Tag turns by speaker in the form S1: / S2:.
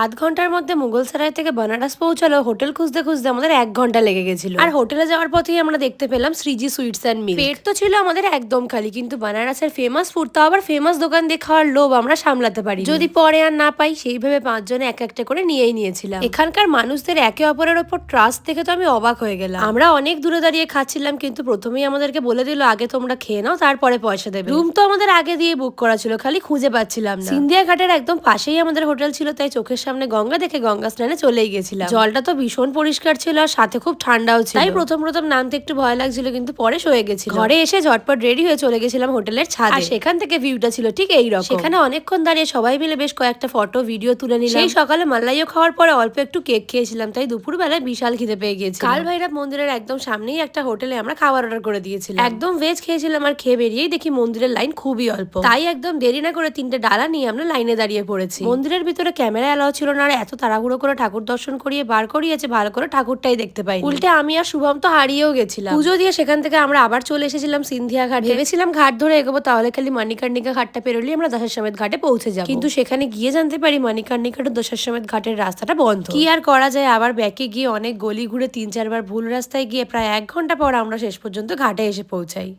S1: আধ ঘণ্টার মধ্যে মুঘলসরাই থেকে বেনারস পৌঁছালো হোটেল খুঁজতে খুঁজতে আমাদের এক ঘণ্টা লেগে গেছিল। আর হোটেলে যাওয়ার পথেই আমরা দেখতে পেলাম শ্রীজি সুইটস অ্যান্ড মিল পেট তো ছিল আমাদের একদম খালি, কিন্তু বেনারসের ফেমাস ফুড তো আবার ফেমাস দোকান দিয়ে খাওয়ার লোভ আমরা সামলাতে পারি যদি পরে আর না পাই সেইভাবে পাঁচজনে এক একটা করে নিয়েই নিয়েছিলাম। এখানকার মানুষদের একে অপরের ওপর ট্রাস্ট দেখে তো আমি অবাক হয়ে গেলাম। আমরা অনেক দূরে দাঁড়িয়ে খাচ্ছিলাম, কিন্তু প্রথমেই আমাদেরকে বলে দিল, আগে তোমরা খেয়ে নাও, তারপরে পয়সা দেবে। রুম তো আমাদের আগে দিয়ে বুক করা ছিল, খালি খুঁজে পাচ্ছিলাম না। সিন্ধিয়া ঘাটের একদম পাশেই আমাদের হোটেল ছিল, তাই চোখের সামনে গঙ্গা দেখে গঙ্গা স্নানে চলেই গেছিলাম। জলটা তো ভীষণ পরিষ্কার ছিল আর সাথে খুব ঠান্ডাও ছিল। তাই প্রথম প্রথম নামতে একটু ভয় লাগছিল কিন্তু পরে সয়ে গেছিল। ঘরে এসে ঝটপট রেডি হয়ে চলে গেছিলাম হোটেলের ছাদে। আর সেখান থেকে ভিউটা ছিল ঠিক এই রকম। সেখানে অনেকক্ষণ দাঁড়িয়ে সবাই মিলে বেশ কয়েকটা ফটো ভিডিও তুলে নিলাম। সেই সকালে মালাইও খাওয়ার পরে অল্প একটু কেক খেয়েছিলাম তাই দুপুর বেলায় বিশাল খিদে পেয়ে গেছি কাল ভৈরব মন্দিরের একদম সামনেই একটা হোটেলে আমরা খাবার অর্ডার করে দিয়েছিলাম। একদম ভেজ খেয়েছিলাম আর খেয়ে বেরিয়েই দেখি মন্দিরের লাইন খুবই অল্প। তাই একদম দেরি না করে তিনটে ডালা নিয়ে আমরা লাইনে দাঁড়িয়ে পড়েছি। মন্দিরের ভিতরে ক্যামেরা এলাও ছিল না আর এত তাড়াহুড়ো করে ঠাকুর দর্শন করিয়ে বার করিয়েছে ভালো করে ঠাকুরটাই দেখতে পাই উল্টে আমি আর শুভম তো হারিয়েও গেছিলাম। পুজো দিয়ে সেখান থেকে আমরা আবার চলে এসেছিলাম সিন্ধিয়া ঘাট। ভেবেছিলাম ঘাট ধরে এগোবো তাহলে খালি মানিকার্নিকা ঘাটটা পেরোলেই আমরা দশার সমেত ঘাটে পৌঁছে যাব। কিন্তু সেখানে গিয়ে জানতে পারি মানিকার্নিকা টু দশার সমেত ঘাটের রাস্তাটা বন্ধ। কি আর করা যায় আবার ব্যাকে গিয়ে অনেক গলি ঘুরে তিন চারবার ভুল রাস্তায় গিয়ে প্রায় এক ঘণ্টা পর আমরা শেষ পর্যন্ত ঘাটে এসে পৌঁছাই।